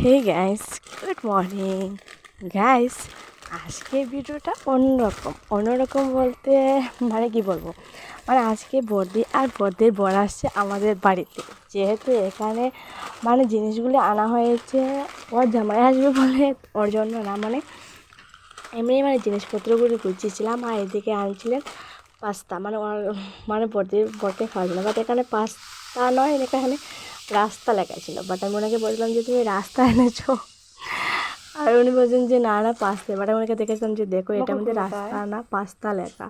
Hey guys good morning guys আজকে ভিডিওটা অন্যরকম। অন্যরকম বলতে মানে কি বলব? মানে আজকে বর্দি আর বর্দির বর আসছে আমাদের বাড়িতে। যেহেতু এখানে মানে জিনিসগুলি আনা হয়েছে, ওর জামাই আসবে বলে, ওর জন্য না মানে এমনি মানে জিনিসপত্রগুলো গুছিয়েছিলাম আর এদিকে আনছিলেন পাস্তা। মানে মানে বর্দির বরকে খাওয়ার জন্য বাট এখানে পাস্তা নয়, এখানে রাস্তা লেখা ছিল বাট আমি ওনাকে বলছিলাম যে তুমি রাস্তা এনেছো। আর উনি বলছেন যে না না পাস্তা বাট আমি ওনাকে দেখেছিলাম যে দেখো এটা আমাদের রাস্তা না পাস্তা লেখা।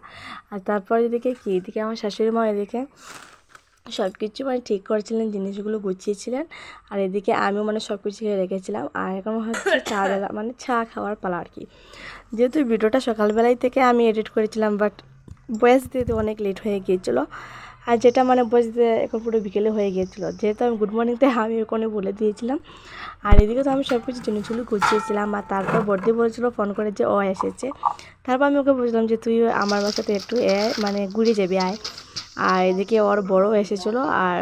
আর তারপর এদিকে কি? এদিকে আমার শাশুড়ি মা এদিকে সব কিছু মানে ঠিক করেছিলেন জিনিসগুলো গুছিয়েছিলেন। আর এদিকে আমিও মানে সব কিছু রেখেছিলাম। আর এখন হচ্ছে চা বেলা মানে চা খাওয়ার পালা আর কি। যেহেতু ভিডিওটা সকালবেলায় থেকে আমি এডিট করেছিলাম বাট বয়স দিতে অনেক লেট হয়ে গিয়েছিল। আর যেটা মানে বসতে এখন পুরো বিকেলে হয়ে গিয়েছিল। যেহেতু আমি গুড মর্নিংতে আমি ওখানে বলে দিয়েছিলাম। আর এদিকে তো আমি সব কিছু জিনিসগুলো গুছিয়েছিলাম আর তারপর বর্দি বলেছিলো ফোন করে যে ও এসেছে। তারপর আমি ওকে বলছিলাম যে তুই আমার বাসাতে একটু এ মানে ঘুরে যাবি, আয়। আর এদিকে ওর বড় এসেছিল আর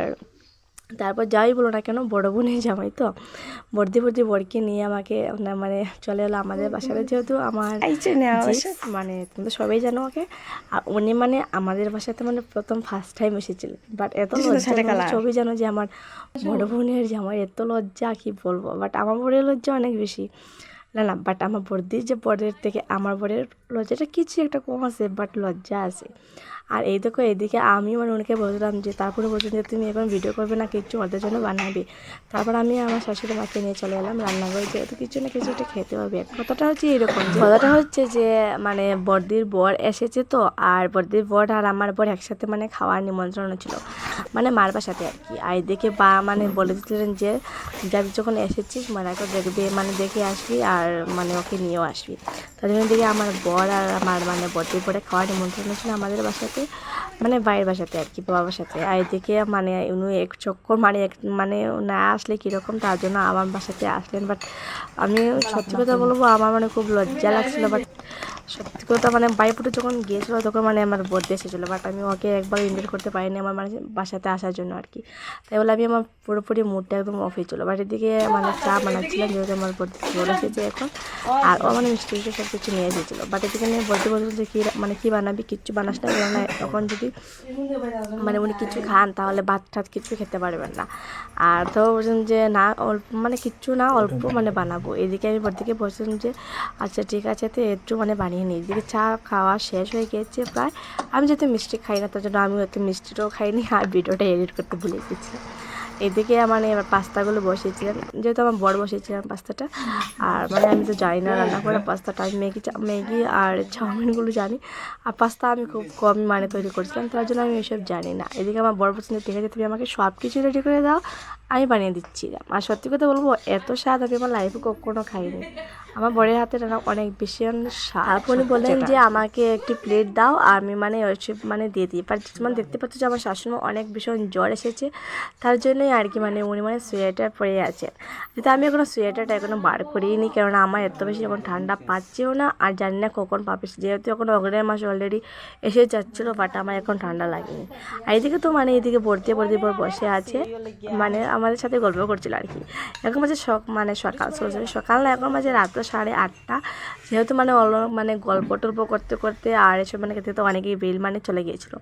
তারপর যাই বলো না কেন বড় বোনের জামাই তো। বর্দি বর্দি বরকে নিয়ে আমাকে মানে চলে এলো আমাদের বাসাতে যেহেতু আমার মানে তুমি তো সবাই জানো ওকে। উনি মানে আমাদের বাসাতে মানে প্রথম ফার্স্ট টাইম এসেছিলেন। বাট এত লজ্জা সবই জানো যে আমার বড় বোনের জামাই এত লজ্জা কি বলব? বাট আমার বড়ের লজ্জা অনেক বেশি। না না বাট আমার বর্দির যে বরের থেকে আমার বরের লজ্জাটা কিছু একটা কম আছে বাট লজ্জা আছে। আর এই দেখো, এদিকে আমি মানে ওনাকে বললাম যে, তারপরে বলছেন যে, তুমি এখন ভিডিও করবে না কিছু ওদের জন্য বানাবে। তারপর আমি আমার শাশুড়ি মাকে নিয়ে চলে এলাম রান্নাঘরে, যেহেতু কিছু না কিছু একটা খেতে হবে। কথাটা হচ্ছে এরকম কথাটা হচ্ছে যে মানে বর্দির বর এসেছে তো, আর বর্দির বর আর আমার বর একসাথে মানে খাওয়ার নিমন্ত্রণ ছিল মানে মার বাসাতে আর কি। আর এদিকে বা মানে বলে দিয়েছিলেন যে যাবি যখন এসেছিস মানে একবার দেখবে মানে দেখে আসবি, আর মানে ওকে নিয়েও আসবি। তার জন্য দিকে আমার বর আর আমার মানে বর্দির পরে খাওয়ার নিমন্ত্রণ ছিল আমাদের বাসাতে। মানে বাইরের বাসাতে আর কি, বাবার সাথে আর এদিকে মানে উনি এক চক্কর মানে এক মানে না আসলে কীরকম, তার জন্য আমার বাসাতে আসলেন। বাট আমি সত্যি কথা বলব, আমার মানে খুব লজ্জা লাগছিল বাট সত্যি কথা মানে বাইপুটে যখন গিয়েছিল তখন মানে আমার বর্দি এসেছিল বাট আমি ওকে একবার ইনভাইট করতে পারিনি আমার মানে বাসাতে আসার জন্য আর কি তাই বলে আমি আমার পুরোপুরি মুডটা একদম অফ হয়েছিলো বাট এদিকে মানে চা বানাচ্ছিলাম যেহেতু আমার বর্দি চলে এসেছে এখন, আর ও মানে মিষ্টি মিষ্টি সব কিছু নিয়ে এসেছিল। বাট এদিকে নিয়ে বলতে বলছিল যে কী মানে কী বানাবি? কিচ্ছু বানাস না বলে না তখন যদি মানে উনি কিছু খান তাহলে ভাত টাত কিছু খেতে পারবেন না। আর তো বলছেন যে না অল্প মানে কিচ্ছু না, অল্প মানে বানাবো। এদিকে আমি বর্দিকে বলছিলাম যে আচ্ছা ঠিক আছে তো, একটু মানে বানিয়ে নিই এদিকে চা খাওয়া শেষ হয়ে গিয়েছে প্রায়। আমি যেহেতু মিষ্টি খাই না, তার জন্য আমি হয়তো মিষ্টিটাও খাইনি আর ভিডিওটা এডিট করতে ভুলে গেছি। এদিকে মানে এবার পাস্তাগুলো বসিয়েছিলাম। যেহেতু আমার বড় বসিয়েছিলাম পাস্তাটা, আর মানে আমি তো জানি না রান্না করে পাস্তাটা, আমি ম্যাগি ম্যাগি আর চাউমিনগুলো জানি। আর পাস্তা আমি খুব কম মানে তৈরি করেছিলাম, তার জন্য আমি এসব জানি না। এদিকে আমার বড় পছন্দ ঠিক আছে, তুমি আমাকে সব কিছু রেডি করে দাও, আমি বানিয়ে দিচ্ছিলাম আর সত্যি কথা বলব, এত স্বাদ আমি আমার লাইফে কখনো খাইনি। আমার বরের হাতে রান্না অনেক ভীষণ স্বাদ উনি বললেন যে আমাকে একটি প্লেট দাও আর আমি মানে মানে দিয়ে দিই। বাট মানে দেখতে পাচ্ছ যে আমার শাশুড়ি অনেক ভীষণ জ্বর এসেছে। তার জন্যই আর কি মানে উনি মানে সোয়েটার পরে আছেন। কিন্তু আমি এখনও সোয়েটারটা এখনও বার করিনি কেননা আমার এত বেশি এখন ঠান্ডা পাচ্ছেও না আর জানি না কখন পাবে। যেহেতু এখন অগ্রের মাস অলরেডি এসে যাচ্ছিল বাট আমার এখন ঠান্ডা লাগেনি। আর এদিকে তো মানে এদিকে ভর্তি ভর্তি পর বসে আছে মানে আমাদের সাথে গল্প করছিল আর কি। এখন মাঝে মানে সকাল সকাল না এখন মাঝে রাত্র সাড়ে আটটা। যেহেতু মানে মানে গল্প টল্প করতে করতে আর এসব মানে খেতে তো অনেকেই বেল মানে চলে গিয়েছিল।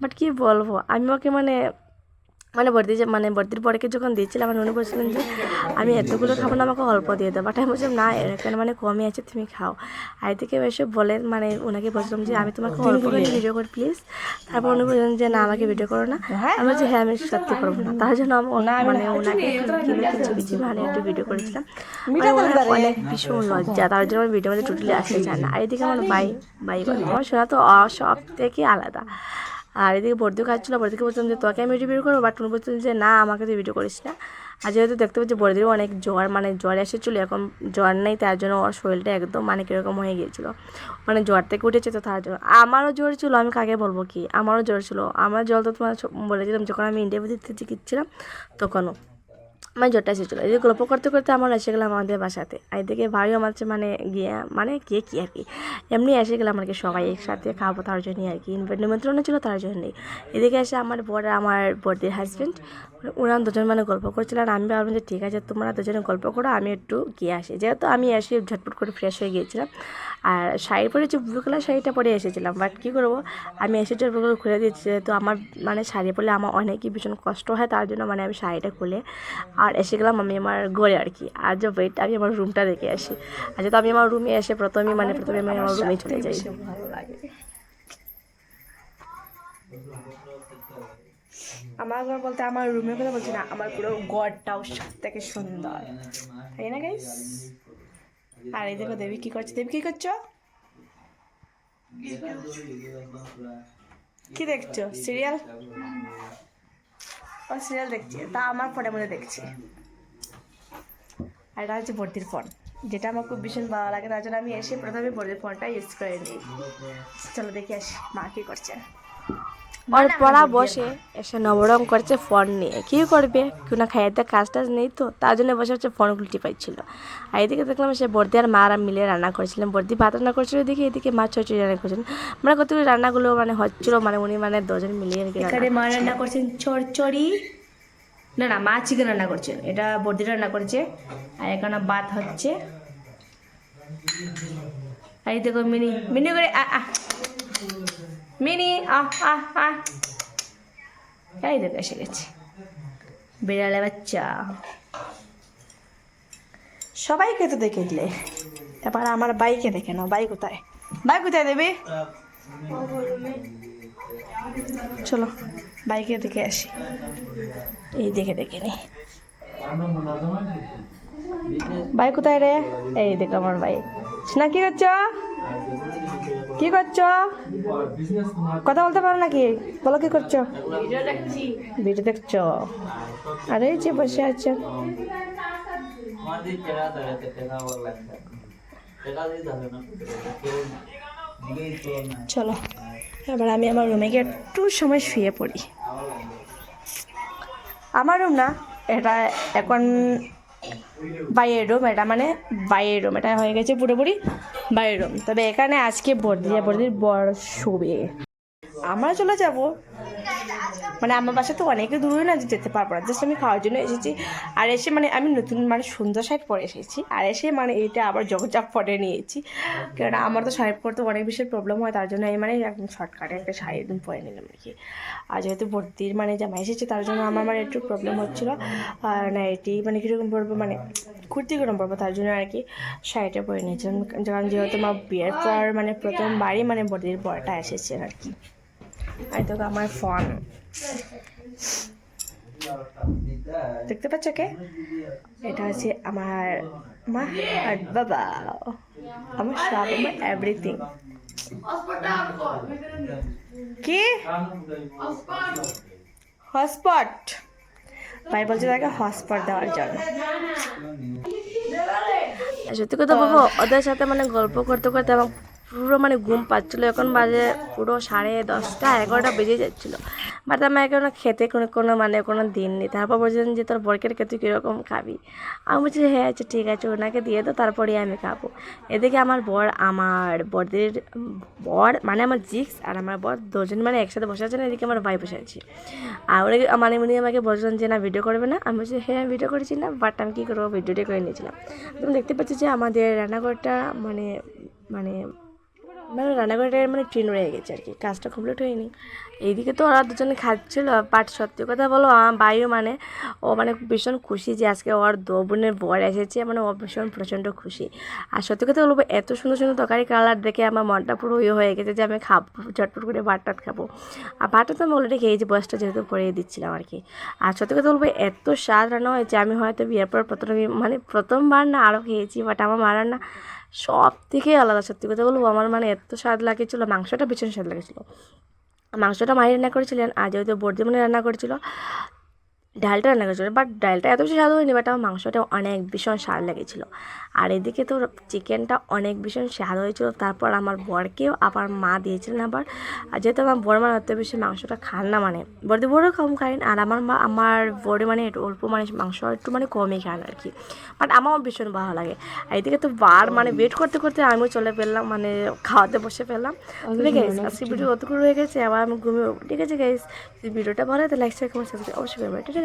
বাট কি বলব? আমি ওকে মানে মানে বর্দি যে মানে বর্দির পরকে যখন দিয়েছিলাম আমার উনি বলছিলেন যে আমি এতগুলো খাব না আমাকে অল্প দিয়ে দাও। বাট আমি বলছিলাম না এখানে মানে কমই আছে তুমি খাও। আর থেকে এসে বলেন মানে ওনাকে বলছিলাম যে আমি তোমাকে অল্প করে ভিডিও করি প্লিজ তারপর উনি বললেন যে না আমাকে ভিডিও করো না। আমি বলছি হ্যাঁ আমি সত্যি করব না। তার জন্য আমি মানে ওনাকে কিছু কিছু মানে একটু ভিডিও করেছিলাম। মানে ওনার অনেক ভীষণ লজ্জা তার জন্য আমি ভিডিও মধ্যে টোটালি আসতে চায় না। আর এদিকে আমার বাই বাই করে আমার শোনা তো সব থেকে আলাদা। আর এদিকে বর্দিও খাচ্ছিলো বর্দিকে বলছিলাম যে, তোকে আমি ভিডিও করব? বাট উনি বলছিলেন যে, না, আমাকে তুই ভিডিও করিস না। আর যেহেতু দেখতে পাচ্ছি বর্দিরও অনেক জ্বর মানে জ্বর এসেছিল, এখন জ্বর নেই, তার জন্য ওর শরীরটা একদম মানে কীরকম হয়ে গিয়েছিল। মানে জ্বর থেকে উঠেছে তো তার জন্য। আমারও জ্বর ছিল, আমি কাকে বলব কি? আমারও জ্বর ছিল। আমার জ্বর তো তোমার বলেছিলাম, যখন আমি ইন্টারভিউ দিতে চিকিৎসিলাম তখনও। আমার এসে চলো এই গল্প করতে করতে আমার এসে গেলাম আমাদের বাসাতে। আর এদিকে ভাইও আমার মানে গিয়ে মানে কে কী আর কি। এমনি এসে গেলাম আর কি সবাই একসাথে খাব তার জন্যই আর কি। নিমন্ত্রণ ছিল তার জন্যই। এদিকে এসে আমার বড় আমার বড়দের হাজব্যান্ড ওরা দুজন মানে গল্প করছিল আর আমি ভাবলাম যে ঠিক আছে, তোমরা দুজনে গল্প করো, আমি একটু গিয়ে আসি। যেহেতু আমি এসে ঝটপট করে ফ্রেশ হয়ে গিয়েছিলাম। আর শাড়ি পরে যে ব্লু কালার শাড়িটা পরে এসেছিলাম বাট কী করব? আমি এসে ঝটপট করে খুলে দিয়েছি, যেহেতু আমার মানে শাড়ি পরলে আমার অনেকই ভীষণ কষ্ট হয়, তার জন্য মানে আমি শাড়িটা খুলে আর এসে গেলাম আমি আমার ঘরে আর কি। আর যে ওয়েট আমি আমার রুমটা দেখে আসি। আর যেহেতু আমি আমার রুমে এসে প্রথমেই মানে প্রথমে আমি আমার রুমে চলে যাই। ভালো লাগে। আমার ঘর বলতে আমার রুমের কথা বলছি না, আমার পুরো ঘরটাও সব থেকে সুন্দর। তাই না গাইস আর এই দেখো দেবী কি করছে? দেবী কি করছ? কি দেখছ? সিরিয়াল? ও সিরিয়াল দেখছি। তা আমার ফোনের মধ্যে দেখছি। আর এটা হচ্ছে ভর্তির ফোন যেটা আমার খুব ভীষণ ভালো লাগে, তার জন্য আমি এসে প্রথমে ভর্তির ফোনটা ইউজ করে নিই। চলো দেখি আসি মা কি করছে। ওর পড়া বসে এসে নবরং করছে ফোন নিয়ে। কি করবে? কেউ না খাইতে কাজ টাজ নেই তো? তার জন্য বসে হচ্ছে ফোনগুলো টিপাইছিল আর এদিকে দেখলাম সে বর্দি আর মারা মিলে রান্না করেছিলেন বর্দি ভাত রান্না করছিল এদিকে এদিকে মাছ চচড়ি রান্না করছিলেন মানে কতগুলো রান্নাগুলো মানে হচ্ছিল মানে উনি মানে দুজন মিলিয়ে এখানে মা রান্না করছেন চড়চড়ি না না মা চিকেন রান্না করছেন এটা বর্দি রান্না করেছে। আর এখানে ভাত হচ্ছে। আর এই দেখো মিনি মিনি করে আ আ। মিনি, আহ আহ আহ। গেছে। বিড়ালে বাচ্চা। সবাইকে তো দেখে দিলে। তারপর আমার বাইকে দেখে নাও, বাই কোথায়? বাই কোথায় দেবে? চলো, বাইকে দেখে আসি। এই দেখে দেখে নি। বাই কোথায় রে? এই দেখো, আমার ভাই না কি করছ? কি করছ? কথা বলতে পারো নাকি? বলো কি করছ? ভিডিও দেখছ? আরে যে বসে আছো। চলো, এবার আমি আমার রুমে গিয়ে একটু সময় শুয়ে পড়ি। আমার রুম না, এটা এখন বাইরের রুম এটা মানে বাইরের রুম এটা হয়ে গেছে পুরোপুরি। বাইরের রুম। তবে এখানে আজকে বর্দি বর্দির বড় শোবে আমরা চলে যাব। মানে আমার বাসা তো অনেকে দূরে না যেতে পারব না। জাস্ট আমি খাওয়ার জন্য এসেছি। আর এসে মানে আমি নতুন মানে সুন্দর শাড়ি পরে এসেছি। আর এসে মানে এটা আবার জগজাপ পরে নিয়েছি। কারণ আমার তো শাড়ি পরতে অনেক বেশি প্রবলেম হয়, তার জন্য আমি মানে একদম শর্টকাটে একটা শাড়ি পরে নিলাম আর কি। আর যেহেতু ভর্তির মানে জামা এসেছে, তার জন্য আমার মানে একটু প্রবলেম হচ্ছিল। না, এটি মানে কীরকম পরবো মানে কুর্তি কীরকম পরবো, তার জন্য আর কি শাড়িটা পরে নিয়েছিলাম। কারণ যেহেতু আমার বিয়ের পর মানে প্রথমবারই মানে বর্দির পরটা এসেছে আর কি। আর তো আমার ফোন। দেখতে পাচ্ছ কে? এটা হচ্ছে আমার মা আর বাবা। আমার সব, আমার এভরিথিং কি? হটস্পট। ভাই বলছে তাকে হটস্পট দেওয়ার জন্য। সত্যি কথা বলব, ওদের সাথে মানে গল্প করতে করতে আমার পুরো মানে ঘুম পাচ্ছিলো। এখন বাজে পুরো সাড়ে দশটা, এগারোটা বেজে যাচ্ছিল। বাট আমি এখন খেতে কোনো কোনো মানে কোনো দিন নেই। তারপর বলছিলেন যে, তোর বরকের খেতে কীরকম খাবি? আমি বলছি হ্যাঁ আচ্ছা ঠিক আছে, ওনাকে দিয়ে তো তারপরেই আমি খাব। এদিকে আমার বর, আমার বরদের বর মানে আমার জিক্স আর আমার বর দুজন মানে একসাথে বসে আছেন, এদিকে আমার ভাই বসে আছি। আর ওরা মানে উনি আমাকে বলছিলেন যে, না ভিডিও করবে না? আমি বলছি হ্যাঁ ভিডিও করেছি না বাট আমি কী করব ভিডিওটি করে নিয়েছিলাম। তুমি দেখতে পাচ্ছি যে, আমাদের রান্নাঘরটা মানে মানে মানে রান্নাঘরটার মানে ট্রেন রয়ে গেছে আর কি, কাজটা কমপ্লিট হয়নি। এইদিকে তো ওরা দুজনে খাচ্ছিল বাট সত্যি কথা বলো আমার বাইও মানে ও মানে ভীষণ খুশি যে আজকে ওর দো বোনের বর এসেছে মানে ও ভীষণ প্রচণ্ড খুশি। আর সত্যি কথা বলব, এত সুন্দর সুন্দর তরকারি কালার দেখে আমার মনটা পুরো ইয়ে হয়ে গেছে যে আমি খাব চটপট করে ভাত টাত খাব। আর ভাতটা তো আমি অলরেডি খেয়েছি, বয়সটা যেহেতু করিয়ে দিচ্ছিলাম আর কি। আর সত্যি কথা বলব, এত স্বাদ রান্না হয়েছে, আমি হয়তো বিয়ের পর প্রথম মানে প্রথমবার না আরও খেয়েছি বাট আমার মা রান্না সব থেকে আলাদা সত্যি কথা বলব, আমার মানে এত স্বাদ লাগেছিলো মাংসটা ভীষণ স্বাদ লাগেছিলো মাংসটা মায়ের রান্না করেছিলেন আর যেহেতু বর্দিমনে রান্না করেছিল। ডালটা রান্না করেছিল বাট ডালটা এত বেশি স্বাদ হয়নি বাট আমার মাংসটা অনেক ভীষণ স্বাদ লেগেছিলো। আর এদিকে তো চিকেনটা অনেক ভীষণ স্বাদ হয়েছিল তারপর আমার বরকেও আবার মা দিয়েছিলেন আবার। আর যেহেতু আমার বড় মানে অত বেশি মাংসটা খান না মানে বড়দি বড়ও কম খান আর আমার মা আমার বড়ি মানে একটু অল্প মানে মাংস একটু মানে কমই খান আর কি। বাট আমারও ভীষণ ভালো লাগে। আর এদিকে তো বার মানে ওয়েট করতে করতে আমিও চলে ফেললাম মানে খাওয়াতে বসে ফেললাম। ঠিক আছে আজকে ভিডিও অতটুকু রয়ে গেছে আবার আমি ঘুমিয়ে ঠিক আছে গাইস ভিডিওটা ভালো হয় তাহলে লাইক শেয়ার কমেন্ট সাবস্ক্রাইব অবশ্যই ঠিক আছে